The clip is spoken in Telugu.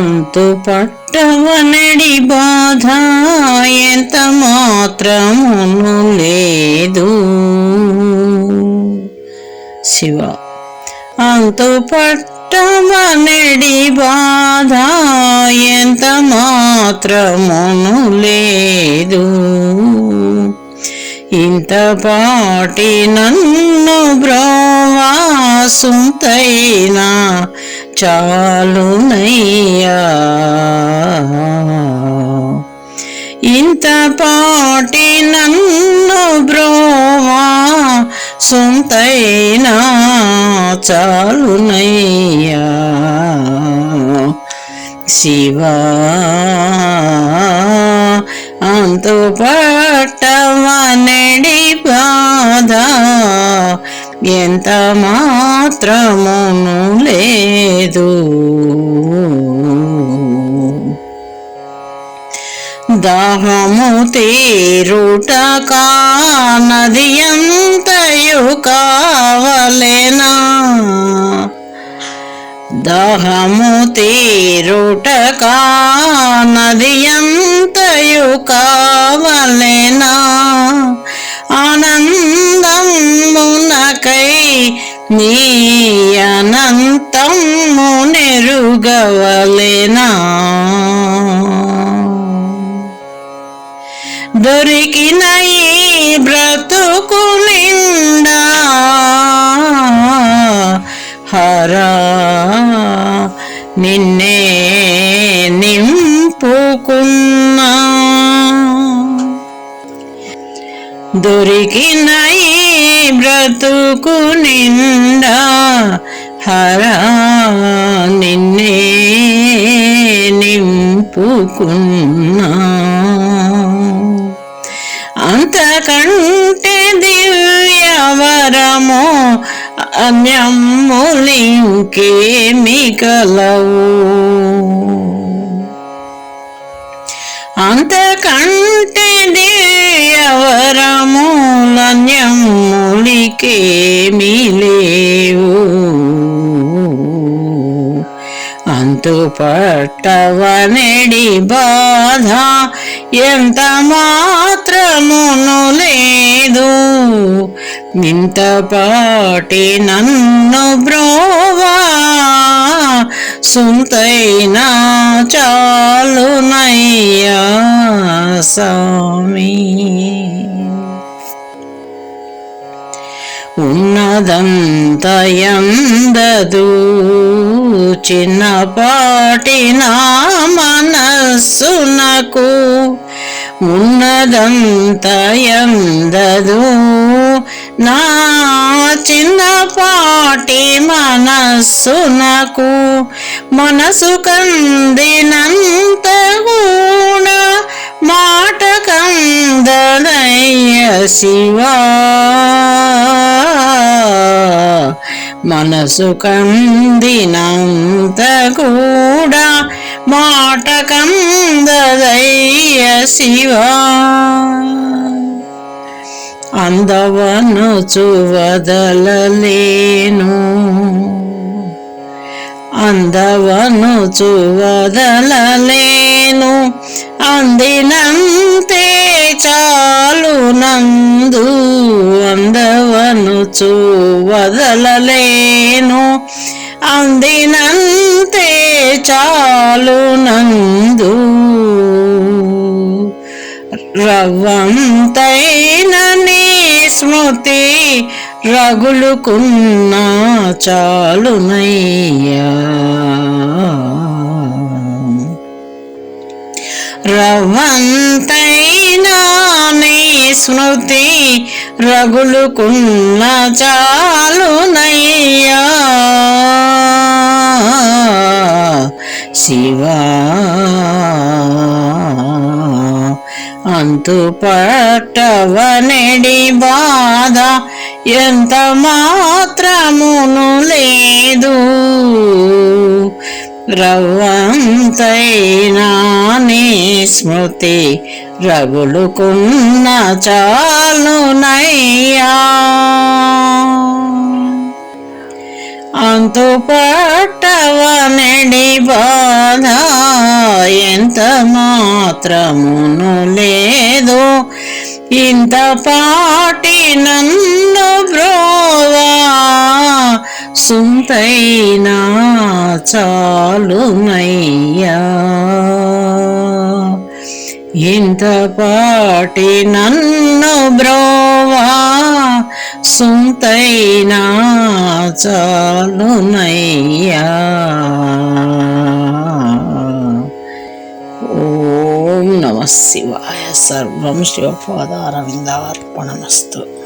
అంతు పట్టవనడి బాధ ఎంత మాత్రమును లేదు. శివ అంతు పట్టవనడి బాధ ఎంత మాత్రమును లేదు. ఇంత పాటి నన్ను బ్రోవాసుంతైనా చాలునయ్యా. ఇంత పాటి నన్ను బ్రోమా సొంతైనా చాలునయ్యా. శివా అంతు పట్టమనడి బాధ ఎంత మాత్రమును లేదు. దాహము తీరుట కానది ఎంతయు కావలేనా? దాహము తీరుట కానది ఎంతయు కావలేనా? ఆనంద నీ అనంతము నెరుగవలేనా దొరికిన ఈ బ్రతుకు నిండా హరా నిన్నే దొరికిన బ్రతుకు నిండా హరా నిన్నే నింపుకున్నా. అంతకంటే దివ్యవరము అన్యములింకేమి కలవు. అంతకంటే దివ్యవరములన్యములికేమి లేవు అంతు పట్టవనడి బాధ ఎంత మాత్రమును లేదు. నింతపాటి నన్ను బ్రోవా సుంతైనా చాలునయ్యా స్వామి. ఉన్నదంతయందదు. చిన్నపాటి నా మనస్సునకు ఉన్నదంతయందదు. నా చిన్నపాటి మనస్సునకు మనసు కందినంత కూడా మాట కందనయ్య శివా. మనసు కందినంత కూడా మాట కందదయ్య శివా. అందవను చువదలలేను. అందవను చువదలలేను. అందినంతే చాలు నందు అందవ అందవను వదలలేను. అందినంతే చాలు నందు. రవ్వంతైన నీ స్మృతి రగులుకున్న చాలునయ్యా రవ్వంతైన నీ స్మృతి రగులుకున్న చాలునయ్యా. శివా అంతు పట్టవనడి బాధ ఎంత మాత్రమును లేదు. రవ్వంతైనా నీ స్మృతి రగులుకున్న చాలునయ్యా అంతు పట్ట బాధ ఎంత మాత్రమును లేదు. ఇంత పాటి నన్ను బ్రోవా సుంతైనా చాలునయ్యా ఇంత పాటి నన్ను బ్రోవా సుంతైనా చాలునయ్యా ఓం నమ శివాయ. సర్వం శివపాదారవిందార్పణమస్తు